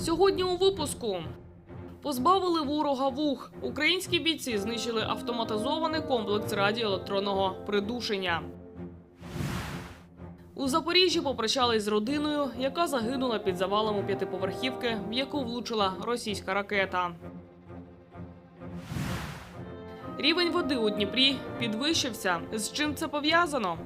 Сьогодні у випуску позбавили ворога вух. Українські бійці знищили автоматизований комплекс радіоелектронного придушення. У Запоріжжі попрощались з родиною, яка загинула під завалами п'ятиповерхівки, в яку влучила російська ракета. Рівень води у Дніпрі підвищився. З чим це пов'язано?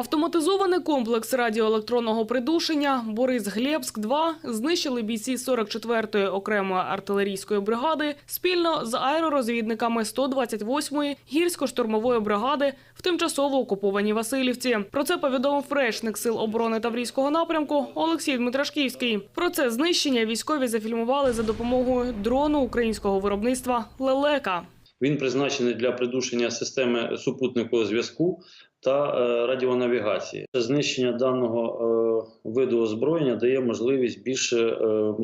Автоматизований комплекс радіоелектронного придушення Борис Глєбськ 2 знищили бійці 44-ї окремої артилерійської бригади спільно з аеророзвідниками 128-ї гірсько-штурмової бригади в тимчасово окупованій Васильівці. Про це повідомив речник сил оборони Таврійського напрямку Олексій Дмитрашківський. Про це знищення військові зафільмували за допомогою дрону українського виробництва Лелека. Він призначений для придушення системи супутникового зв'язку та е, радіонавігації. Знищення даного е, виду озброєння дає можливість більше е,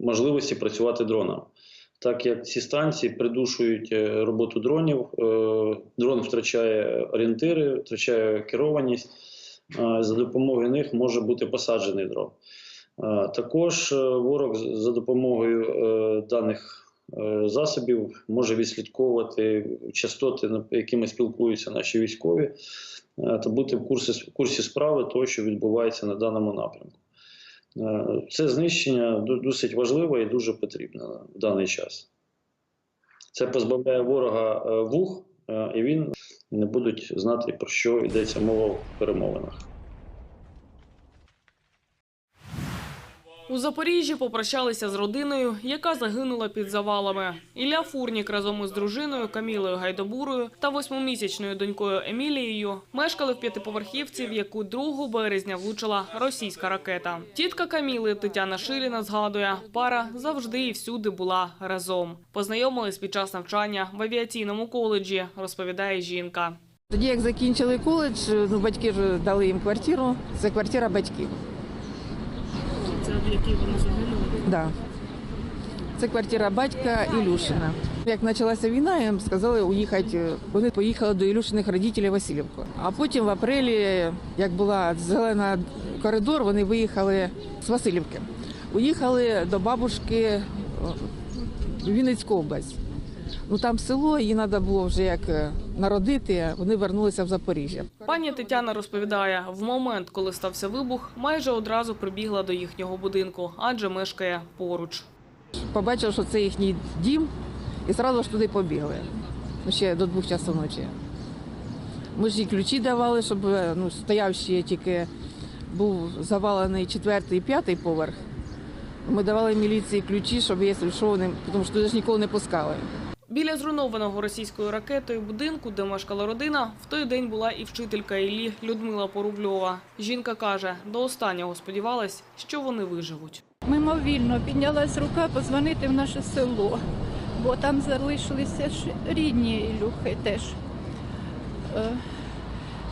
можливості працювати дронам. Так як ці станції придушують роботу дронів, дрон втрачає орієнтири, втрачає керованість. За допомогою них може бути посаджений дрон. Також ворог за допомогою даних засобів може відслідковувати частоти, якими спілкуються наші військові, е, та бути в курсі, в курсі справи того, що відбувається на даному напрямку. Е, Це знищення досить важливе і дуже потрібне в даний час. Це позбавляє ворога е, вух, е, і він не будуть знати, про що йдеться мова в перемовинах. У Запоріжжі попрощалися з родиною, яка загинула під завалами. Ілля Фурнік разом із дружиною Камілою Гайдобурою та восьмимісячною донькою Емілією мешкали в п'ятиповерхівці, в яку 2 березня влучила російська ракета. Тітка Каміли Тетяна Шиліна згадує, пара завжди і всюди була разом. Познайомились під час навчання в авіаційному коледжі, розповідає жінка. Тоді, як закінчили коледж, ну батьки вже дали їм квартиру. Це квартира батьків. Якій вони загинули? Да. Це квартира батька Ілюшина. Як почалася війна, їм сказали уїхати. Вони поїхали до Ілюшиних родителів Васильівку. А потім в апрелі, як була зелена коридор, вони виїхали з Васильівки. Уїхали до бабушки в Вінницьку область. Ну там село, їй треба було вже як е, народити. Вони вернулися в Запоріжжя. Пані Тетяна розповідає, в момент, коли стався вибух, майже одразу прибігла до їхнього будинку, адже мешкає поруч. побачив, що це їхній дім, і одразу ж туди побігли. Ну, ще до двох часу ночі. Ми ж їй ключі давали, щоб е, ну, стояв ще тільки був завалений четвертий і п'ятий поверх. Ми давали міліції ключі, щоб якщо що, вони, тому що туди ж ніколи не пускали. Біля зруйнованого російською ракетою будинку, де мешкала родина, в той день була і вчителька Іллі Людмила Порубльова. Жінка каже, до останнього сподівалась, що вони виживуть. Мимовільно піднялась рука позвонити в наше село, бо там залишилися ж рідні Ілюхи теж. Е,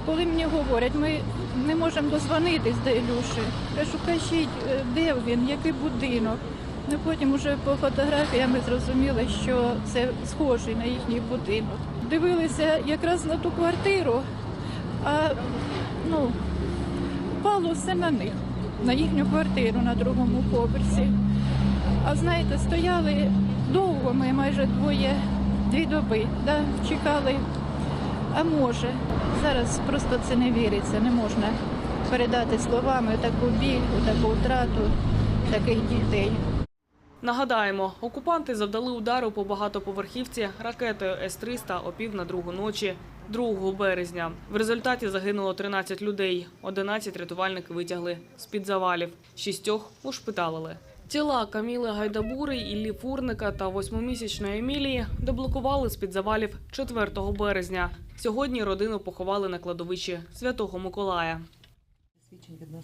Коли мені говорять, ми не можемо дозвонитись до Ілюші, кажу, кажіть, е, де він, який будинок. Ну, потім уже по фотографіям ми зрозуміли, що це схожий на їхній будинок. Дивилися якраз на ту квартиру, а ну, впало все на них, на їхню квартиру на другому поверсі. А знаєте, стояли довго, ми майже двоє, дві доби, да, чекали. А може, зараз просто це не віриться, не можна передати словами таку біль, таку втрату таких дітей. Нагадаємо, окупанти завдали удару по багатоповерхівці ракетою С-300 о пів на другу ночі 2 березня. В результаті загинуло 13 людей. 11 рятувальники витягли з-під завалів. Шістьох ушпиталили. Тіла Каміли Гайдабури, Іллі Фурника та восьмимісячної Емілії деблокували з-під завалів 4 березня. Сьогодні родину поховали на кладовищі Святого Миколая.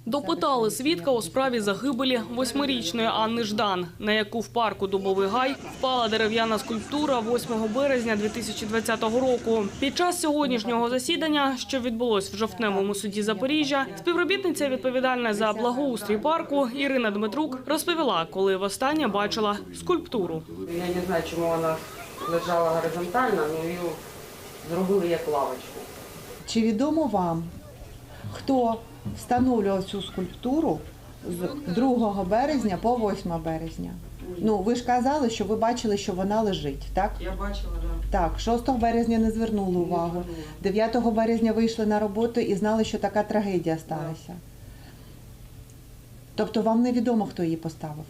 Допитали свідка у справі загибелі восьмирічної Анни Ждан, на яку в парку Дубовий гай впала дерев'яна скульптура 8 березня 2020 року. Під час сьогоднішнього засідання, що відбулось в жовтневому суді Запоріжжя, співробітниця відповідальна за благоустрій парку Ірина Дмитрук розповіла, коли востаннє бачила скульптуру. Я не знаю, чому вона лежала горизонтально, але її зробили як лавочку. Чи відомо вам хто встановлював цю скульптуру з 2 березня по 8 березня. Ну, ви ж казали, що ви бачили, що вона лежить, так? Я бачила, да. Так, 6 березня не звернули увагу. 9 березня вийшли на роботу і знали, що така трагедія сталася. Тобто вам невідомо, хто її поставив.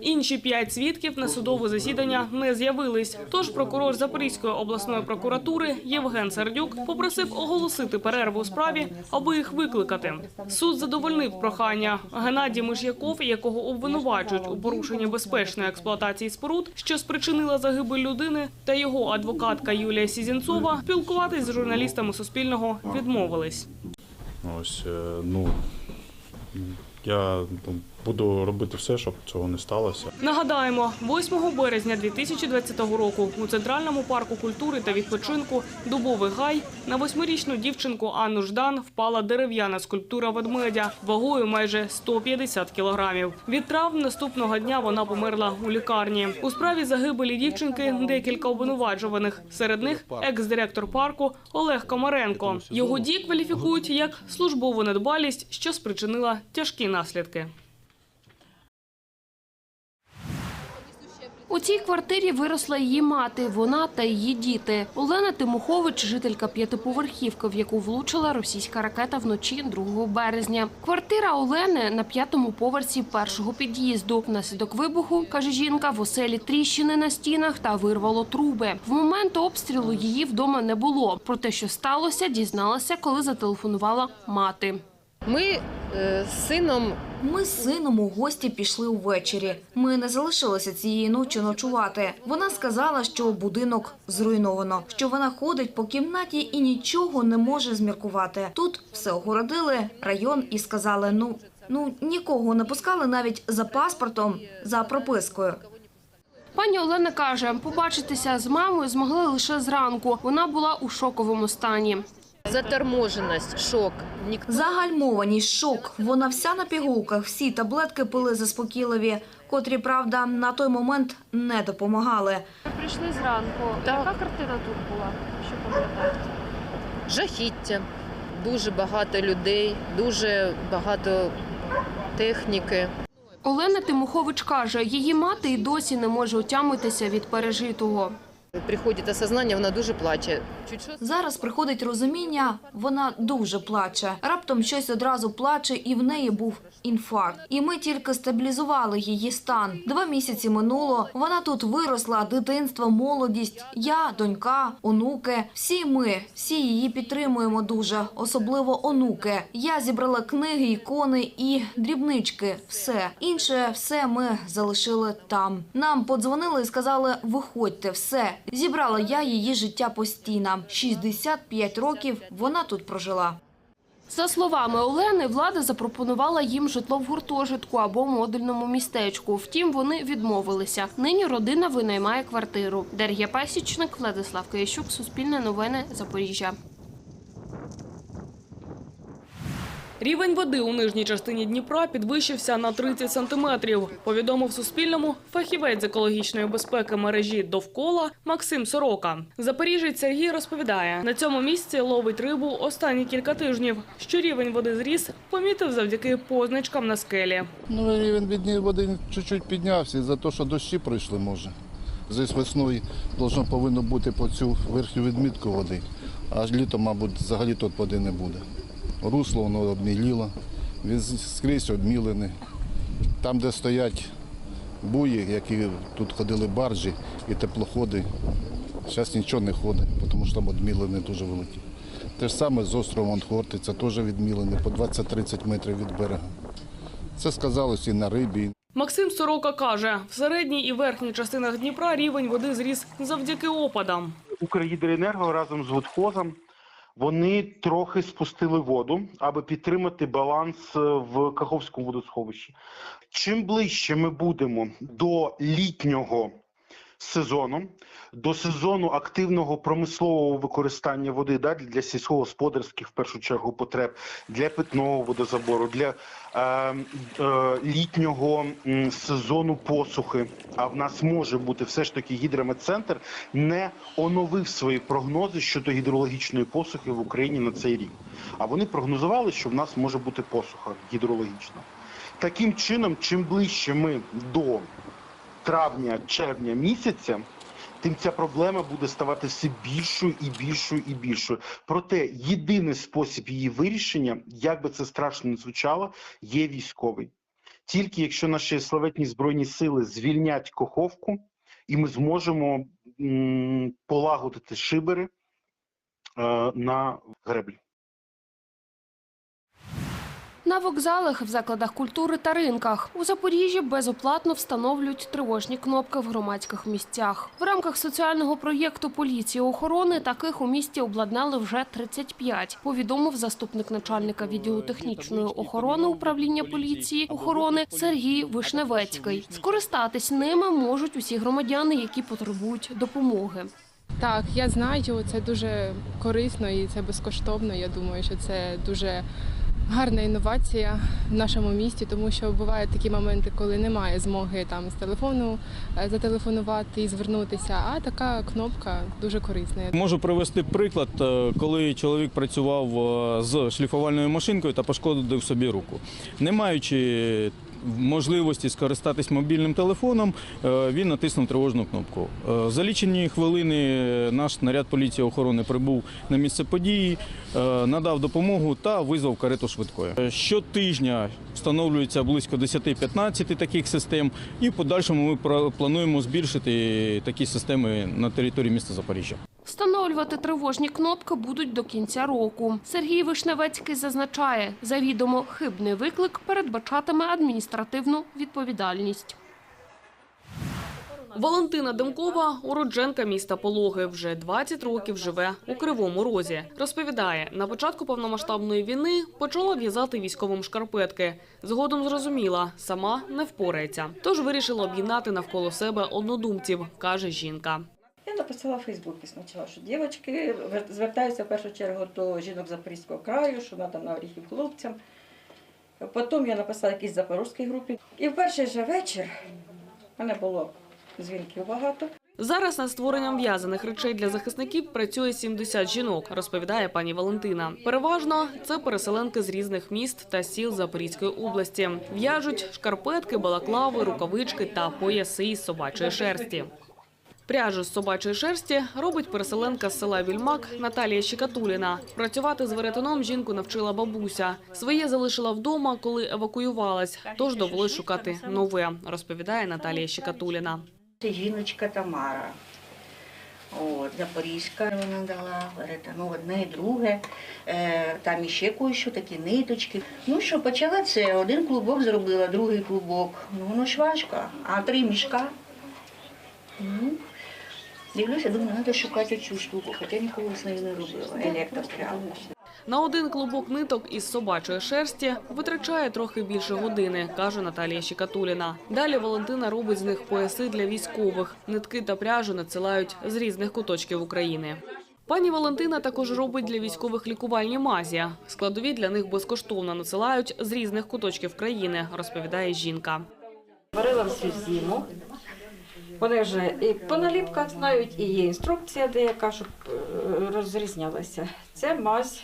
Інші п'ять свідків на судове засідання не з'явились. Тож прокурор Запорізької обласної прокуратури Євген Сердюк попросив оголосити перерву у справі, аби їх викликати. Суд задовольнив прохання. Геннадій Миш'яков, якого обвинувачують у порушенні безпечної експлуатації споруд, що спричинила загибель людини, та його адвокатка Юлія Сізінцова спілкуватись з журналістами Суспільного відмовились. Ось, е, ну, я ну, буду робити все, щоб цього не сталося. Нагадаємо, 8 березня 2020 року у центральному парку культури та відпочинку Дубовий гай на восьмирічну дівчинку Анну Ждан впала дерев'яна скульптура ведмедя вагою майже 150 кілограмів. Від травм наступного дня вона померла у лікарні. У справі загибелі дівчинки декілька обвинувачуваних. Серед них екс-директор парку Олег Комаренко. Його дії кваліфікують як службову недбалість, що спричинила тяжкі наслідки. У цій квартирі виросла її мати, вона та її діти. Олена Тимохович, жителька п'ятиповерхівки, в яку влучила російська ракета вночі 2 березня. Квартира Олени на п'ятому поверсі першого під'їзду. Внаслідок вибуху, каже жінка, в оселі тріщини на стінах та вирвало труби. В момент обстрілу її вдома не було. Про те, що сталося, дізналася, коли зателефонувала мати. Ми е, з сином Ми з сином у гості пішли увечері. Ми не залишилися цієї ночі ночувати. Вона сказала, що будинок зруйновано, що вона ходить по кімнаті і нічого не може зміркувати. Тут все огородили, район і сказали: ну. Ну нікого не пускали навіть за паспортом, за пропискою. Пані Олена каже, побачитися з мамою змогли лише зранку. Вона була у шоковому стані. Заторможеність, шок. Ніхто Загальмованість, шок. Вона вся на пігулках, всі таблетки пили заспокійливі, котрі, правда, на той момент не допомагали. Ми прийшли зранку. Так. Яка картина тут була? Що пам'ятаєте? жахіття, дуже багато людей, дуже багато техніки. Олена Тимохович каже, її мати і досі не може отямитися від пережитого. Приходить осознання, вона дуже плаче. Зараз приходить розуміння, вона дуже плаче. Раптом щось одразу плаче, і в неї був інфаркт. І ми тільки стабілізували її стан. Два місяці минуло. Вона тут виросла, дитинство, молодість. Я, донька, онуки. Всі ми, всі її підтримуємо дуже, особливо онуки. Я зібрала книги, ікони і дрібнички. Все інше, все ми залишили там. Нам подзвонили і сказали: виходьте, все. Зібрала я її життя постійно. стінам. 65 років вона тут прожила. За словами Олени, влада запропонувала їм житло в гуртожитку або модульному містечку. Втім, вони відмовилися. Нині родина винаймає квартиру. Дар'я Пасічник, Владислав Киящук, Суспільне новини, Запоріжжя. Рівень води у нижній частині Дніпра підвищився на 30 сантиметрів. Повідомив Суспільному фахівець з екологічної безпеки мережі довкола Максим Сорока. Запоріжець Сергій розповідає, на цьому місці ловить рибу останні кілька тижнів. Що рівень води зріс, помітив завдяки позначкам на скелі. Ну, рівень води чуть-чуть піднявся за те, що дощі пройшли, може. Здесь весною должно повинно бути по цю верхню відмітку води, а літом, мабуть, взагалі тут води не буде. Русло воно обміліло, він скрізь обмілене. Там, де стоять буї, які тут ходили баржі і теплоходи, зараз нічого не ходить, тому що там обмілене дуже велике. Те ж саме з островом Хорти, це теж відмілене по 20-30 метрів від берега. Це сказалось і на рибі, Максим Сорока каже, в середній і верхній частинах Дніпра рівень води зріс завдяки опадам. Укргідроенерго разом з водхозом вони трохи спустили воду, аби підтримати баланс е, в Каховському водосховищі. Чим ближче ми будемо до літнього сезоном, до сезону активного промислового використання води да, для сільськогосподарських в першу чергу потреб, для питного водозабору, для е, е, літнього сезону посухи. А в нас може бути все ж таки гідрометцентр не оновив свої прогнози щодо гідрологічної посухи в Україні на цей рік. А вони прогнозували, що в нас може бути посуха гідрологічна. Таким чином, чим ближче ми до травня, червня місяця, тим ця проблема буде ставати все більшою і більшою і більшою. Проте єдиний спосіб її вирішення, як би це страшно не звучало, є військовий. Тільки якщо наші славетні збройні сили звільнять Коховку, і ми зможемо полагодити шибери е, на греблі. На вокзалах, в закладах культури та ринках у Запоріжжі безоплатно встановлюють тривожні кнопки в громадських місцях. В рамках соціального проєкту поліції охорони таких у місті обладнали вже 35, повідомив заступник начальника відділу технічної охорони управління поліції охорони Сергій Вишневецький. Скористатись ними можуть усі громадяни, які потребують допомоги. Так, я знаю, це дуже корисно і це безкоштовно. Я думаю, що це дуже гарна інновація в нашому місті, тому що бувають такі моменти, коли немає змоги там з телефону е, зателефонувати і звернутися. А така кнопка дуже корисна. Можу привести приклад, е, коли чоловік працював е, з шліфувальною машинкою та пошкодив собі руку. Не маючи можливості скористатись мобільним телефоном, е, він натиснув тривожну кнопку. Е, За лічені хвилини наш наряд поліції охорони прибув на місце події, е, надав допомогу та визвав карету швидкої. Е, Щотижня встановлюється близько 10-15 таких систем, і в подальшому ми плануємо збільшити такі системи на території міста Запоріжжя. Встановлювати тривожні кнопки будуть до кінця року. Сергій Вишневецький зазначає, завідомо хибний виклик передбачатиме адміністративну відповідальність. Валентина Демкова, уродженка міста Пологи, вже 20 років живе у Кривому Розі. Розповідає, на початку повномасштабної війни почала в'язати військовим шкарпетки. Згодом зрозуміла, сама не впорається. Тож вирішила об'єднати навколо себе однодумців, каже жінка. Я написала в Фейсбуці спочатку, що дівчатки звертаються в першу чергу до жінок Запорізького краю, що треба на оріхів хлопцям. Потім я написала в якійсь запорізькій групі. І в перший же вечір в мене було дзвінків багато. Зараз над створенням в'язаних речей для захисників працює 70 жінок, розповідає пані Валентина. Переважно це переселенки з різних міст та сіл Запорізької області. В'яжуть шкарпетки, балаклави, рукавички та пояси із собачої шерсті. Пряжу з собачої шерсті робить переселенка з села Вільмак Наталія Щекатуліна. Працювати з веретеном жінку навчила бабуся. Своє залишила вдома, коли евакуювалась, тож довелось шукати нове, розповідає Наталія Щекатуліна. Жіночка Тамара. От, Запорізька вона дала, ну одне і друге. Е, там іще кое-що, такі ниточки. Ну що, почала це, один клубок зробила, другий клубок. Ну воно ж важко, а три мішка. Ну, дивлюся, думаю, треба шукати цю штуку, хоча ніколи з нею не робила. Електростріл. На один клубок ниток із собачої шерсті витрачає трохи більше години, каже Наталія Щекатуліна. Далі Валентина робить з них пояси для військових. Нитки та пряжу надсилають з різних куточків України. Пані Валентина також робить для військових лікувальні мазі. Складові для них безкоштовно надсилають з різних куточків країни, розповідає жінка. Варила всю зиму. Вони вже і по наліпках знають, і є інструкція деяка, щоб е, розрізнялася. Це мазь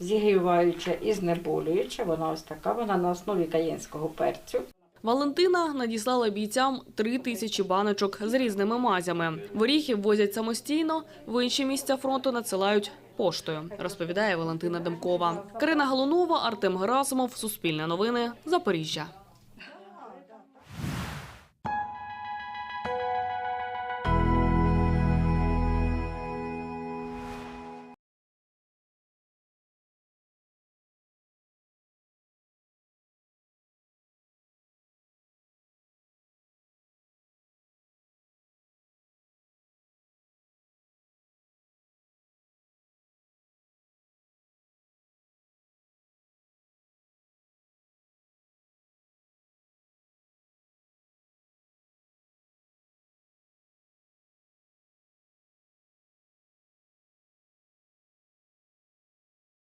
зігріваюча і знеболююча. Вона ось така, вона на основі каєнського перцю. Валентина надіслала бійцям три тисячі баночок з різними мазями. Горіхів возять самостійно, в інші місця фронту надсилають поштою, розповідає Валентина Демкова. Карина Галунова, Артем Герасимов, Суспільне новини, Запоріжжя.